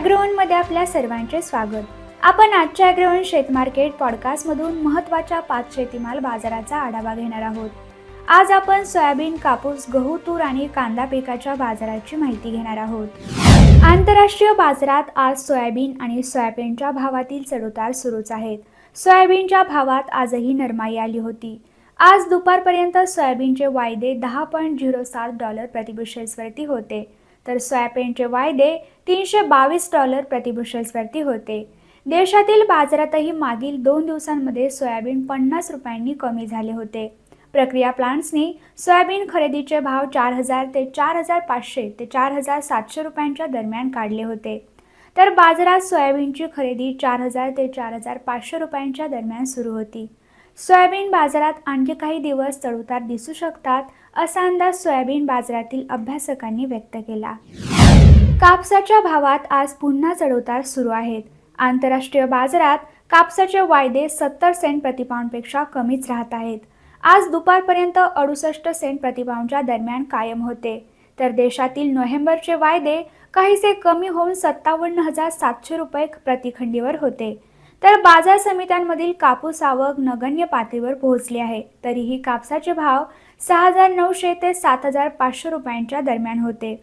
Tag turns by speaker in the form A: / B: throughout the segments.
A: ॲग्रोवनमध्ये आपल्या सर्वांचे स्वागत. आपण आजच्या ॲग्रोवन शेतमार्केट पॉडकास्टमधून महत्त्वाच्या पाच शेतीमाल बाजाराचा आढावा घेणार आहोत. आज आपण सोयाबीन कापूस गहू तूर आणि कांदा पिकाच्या बाजाराची माहिती घेणार आहोत. आंतरराष्ट्रीय बाजारात आज सोयाबीन आणि सोयाबीनच्या भावातील चढउतार सुरूच आहेत. सोयाबीनच्या भावात आजही नरमाई आली होती. आज दुपारपर्यंत सोयाबीनचे वायदे दहा पॉईंट झिरो सात डॉलर प्रतिबुशेल्सवरती होते. तर सोयाबीनचे वायदे तीनशे बावीस डॉलर प्रतिबुशल्सवरती होते. देशातील बाजारातही मागील दोन दिवसांमध्ये सोयाबीन पन्नास रुपयांनी कमी झाले होते. प्रक्रिया प्लांट्सनी सोयाबीन खरेदीचे भाव चार हजार ते चार हजार पाचशे ते चार हजार सातशे रुपयांच्या दरम्यान काढले होते. तर बाजारात सोयाबीनची खरेदी चार हजार ते चार हजार पाचशे रुपयांच्या दरम्यान सुरू होती. सोयाबीन बाजारात आणखी काही दिवस चढउतार दिसू शकतात असा अंदाज सोयाबीन बाजारातील अभ्यासकांनी व्यक्त केला. कापसाच्या भावात आज पुन्हा चढउतार सुरू आहेत. आंतरराष्ट्रीय बाजारात कापसाचे वायदे सत्तर सेंट प्रतिपाऊंडपेक्षा कमीच राहत आहेत. आज दुपारपर्यंत अडुसष्ट सेंट प्रतिपाऊंडच्या दरम्यान कायम होते. तर देशातील नोव्हेंबरचे वायदे काहीसे कमी होऊन सत्तावन्न हजार सातशे रुपये प्रतिखंडीवर होते. तर बाजार समित्यांमधील कापूस आवक नगण्य पातळीवर पोहोचली आहे. तरीही कापसाचे भाव सहा हजार नऊशे ते सात हजार पाचशे रुपयांच्या दरम्यान होते.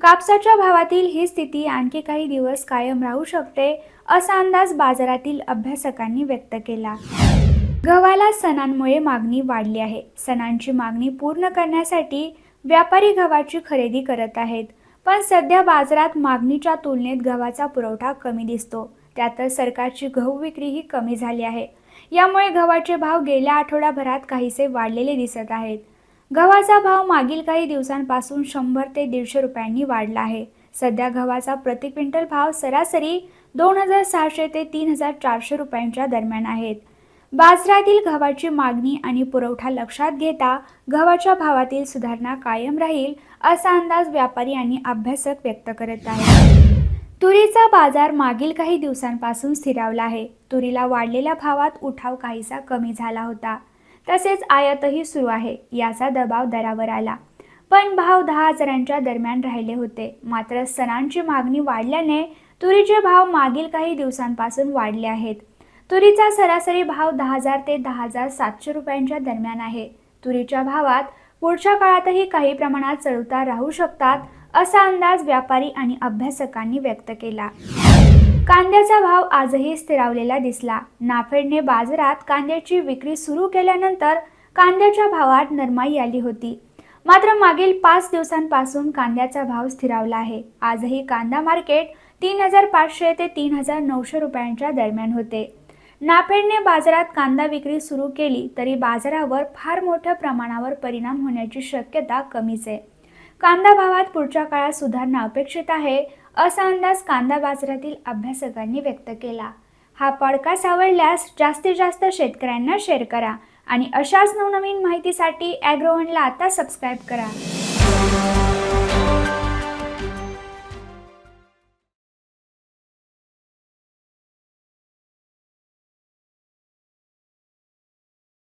A: कापसाच्या भावातील ही स्थिती आणखी काही दिवस कायम राहू शकते असा अंदाज बाजारातील अभ्यासकांनी व्यक्त केला. गव्हाला सणांमुळे मागणी वाढली आहे. सणांची मागणी पूर्ण करण्यासाठी व्यापारी गव्हाची खरेदी करत आहेत. पण सध्या बाजारात मागणीच्या तुलनेत गव्हाचा पुरवठा कमी दिसतो. त्यातच सरकारची गहू विक्रीही कमी झाली आहे. यामुळे गव्हाचे भाव गेल्या आठवड्याभरात काहीसे वाढलेले दिसत आहेत. गव्हाचा भाव मागील काही दिवसांपासून शंभर ते दीडशे रुपयांनी वाढला आहे. सध्या गव्हाचा प्रति क्विंटल भाव सरासरी दोन हजार सहाशे ते तीन हजार चारशे रुपयांच्या दरम्यान आहेत. बाजारातील गव्हाची मागणी आणि पुरवठा लक्षात घेता गव्हाच्या भावातील सुधारणा कायम राहील असा अंदाज व्यापारी आणि अभ्यासक व्यक्त करत आहेत. तुरीचा बाजार मागील काही दिवसांपासून स्थिरावला आहे. तुरीला वाढलेल्या भावात उठाव काहीसा कमी झाला होता. तसेच आयातही सुरू आहे याचा दबाव दरावर आला. पण भाव दहा हजारांच्या दरम्यान राहिले होते. मात्र सणांची मागणी वाढल्याने तुरीचे भाव मागील काही दिवसांपासून वाढले आहेत. तुरीचा सरासरी भाव दहा हजार ते दहा हजार सातशे रुपयांच्या दरम्यान आहे. तुरीच्या भावात पुढच्या काळातही काही प्रमाणात चढउतार राहू शकतात असा अंदाज व्यापारी आणि अभ्यासकांनी व्यक्त केला. कांद्याचा भाव आजही स्थिरावलेला दिसला. नाफेडने बाजारात कांद्याची विक्री सुरू केल्यानंतर कांद्याच्या भावात नरमाई आली होती. मात्र मागील पाच दिवसांपासून कांद्याचा भाव स्थिरावला आहे. आजही कांदा मार्केट तीन हजार पाचशे ते तीन हजार नऊशे रुपयांच्या दरम्यान होते. नाफेडने बाजारात कांदा विक्री सुरू केली तरी बाजारावर फार मोठ्या प्रमाणावर परिणाम होण्याची शक्यता कमीच आहे. कांदा भावात पुढच्या काळात सुधारणा अपेक्षित आहे असा अंदाज कांदा बाजारातील अभ्यासकांनी व्यक्त केला. हा पॉडकास्ट आवडल्यास जास्तीत जास्त शेतकऱ्यांना शेअर करा आणि अशाच नवनवीन माहितीसाठी ॲग्रोवनला आता सबस्क्राईब करा.